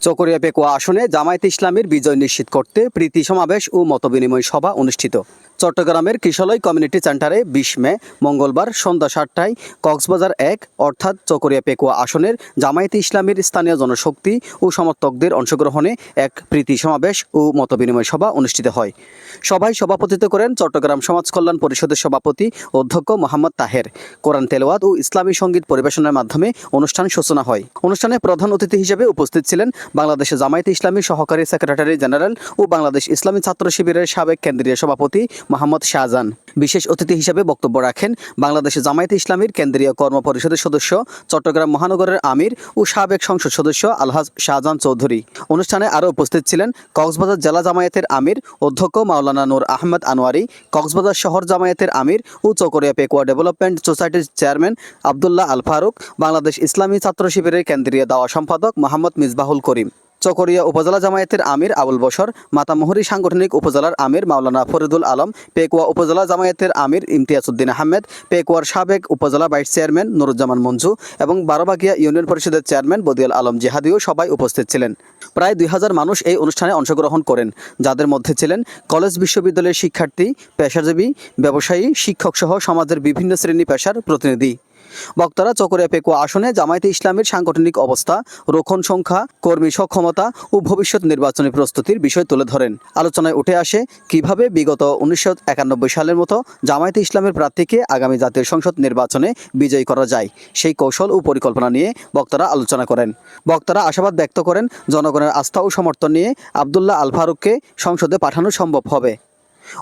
চকরিয়া পেকুয়া আসনে জামায়াত ইসলামের বিজয় নিশ্চিত করতে প্রীতি সমাবেশ ও মতবিনিময় সভা অনুষ্ঠিত। চট্টগ্রামের কিশলয় কমিউনিটি সেন্টারে বিশ মে, মঙ্গলবার সন্ধ্যা সাতটায় কক্সবাজার এক, অর্থাৎ চকরিয়া পেকুয়া আসনের জামায়াতে ইসলামের স্থানীয় জনশক্তি ও সমর্থকদের অংশগ্রহণে এক প্রীতি সমাবেশ ও মতবিনিময় সভা অনুষ্ঠিত হয়। সভায় সভাপতিত্ব করেন চট্টগ্রাম সমাজ কল্যাণ পরিষদের সভাপতি অধ্যক্ষ মোহাম্মদ তাহের। কোরআন তেলাওয়াত ও ইসলামী সংগীত পরিবেশনের মাধ্যমে অনুষ্ঠান সূচনা হয়। অনুষ্ঠানে প্রধান অতিথি হিসেবে উপস্থিত ছিলেন বাংলাদেশ জামায়াতে ইসলামী সহকারী সেক্রেটারি জেনারেল ও বাংলাদেশ ইসলামী ছাত্র শিবিরের সাবেক কেন্দ্রীয় সভাপতি মোহাম্মদ শাহজাহান। বিশেষ অতিথি হিসেবে বক্তব্য রাখেন বাংলাদেশ জামায়াতে ইসলামীর কেন্দ্রীয় কর্ম পরিষদের সদস্য, চট্টগ্রাম মহানগরের আমির ও সাবেক সংসদ সদস্য আলহাজ শাহজাহান চৌধুরী। অনুষ্ঠানে আরও উপস্থিত ছিলেন কক্সবাজার জেলা জামায়াতের আমির অধ্যক্ষ মাওলানা নূর আহমদ আনোয়ারি, কক্সবাজার শহর জামায়াতের আমির ও চকরিয়া পেকুয়া ডেভেলপমেন্ট সোসাইটির চেয়ারম্যান আবদুল্লাহ আল ফারুক, বাংলাদেশ ইসলামী ছাত্র শিবিরের কেন্দ্রীয় দাওয়া সম্পাদক মোহাম্মদ মিসবাহুল করিম। চকরিয়া উপজেলা জামায়াতের আমির আবুল বসর মাতামুহুরী সাংগঠনিক উপজেলার আমির মাওলানা ফরিদুল আলম, পেকুয়া উপজেলা জামায়াতের আমির ইমতিয়াজউদ্দিন আহমেদ, পেকুয়ার সাবেক উপজেলা ভাইস চেয়ারম্যান নুরুজ্জামান মঞ্জু এবং বারোবাগিয়া ইউনিয়ন পরিষদের চেয়ারম্যান বদিয়াল আলম জিহাদিও সবাই উপস্থিত ছিলেন। প্রায় দুই হাজার মানুষ এই অনুষ্ঠানে অংশগ্রহণ করেন, যাদের মধ্যে ছিলেন কলেজ বিশ্ববিদ্যালয়ের শিক্ষার্থী, পেশাজীবী, ব্যবসায়ী শিক্ষক সহ সমাজের বিভিন্ন শ্রেণি পেশার প্রতিনিধি। বক্তারা চকরিয়া পেকুয়া আসনে জামায়াতে ইসলামের সাংগঠনিক অবস্থা রক্ষণ সংখ্যা, কর্মী সক্ষমতা ও ভবিষ্যৎ নির্বাচনী প্রস্তুতির বিষয় তুলে ধরেন। আলোচনায় উঠে আসে কীভাবে বিগত উনিশশো একানব্বই সালের মতো জামায়াতে ইসলামের প্রার্থীকে আগামী জাতীয় সংসদ নির্বাচনে বিজয়ী করা যায়, সেই কৌশল ও পরিকল্পনা নিয়ে বক্তারা আলোচনা করেন। বক্তারা আশাবাদ ব্যক্ত করেন, জনগণের আস্থা ও সমর্থন নিয়ে আবদুল্লাহ আল ফারুককে সংসদে পাঠানো সম্ভব হবে।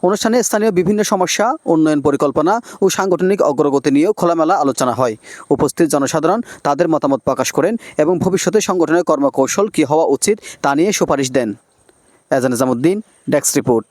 অনুষ্ঠানে স্থানীয় বিভিন্ন সমস্যা, উন্নয়ন পরিকল্পনা ও সাংগঠনিক অগ্রগতি নিয়েও খোলামেলা আলোচনা হয়। উপস্থিত জনসাধারণ তাদের মতামত প্রকাশ করেন এবং ভবিষ্যতে সংগঠনের কর্মকৌশল কী হওয়া উচিত তা নিয়ে সুপারিশ দেন। এজান নিজামুদ্দিন ডেস্ক রিপোর্ট।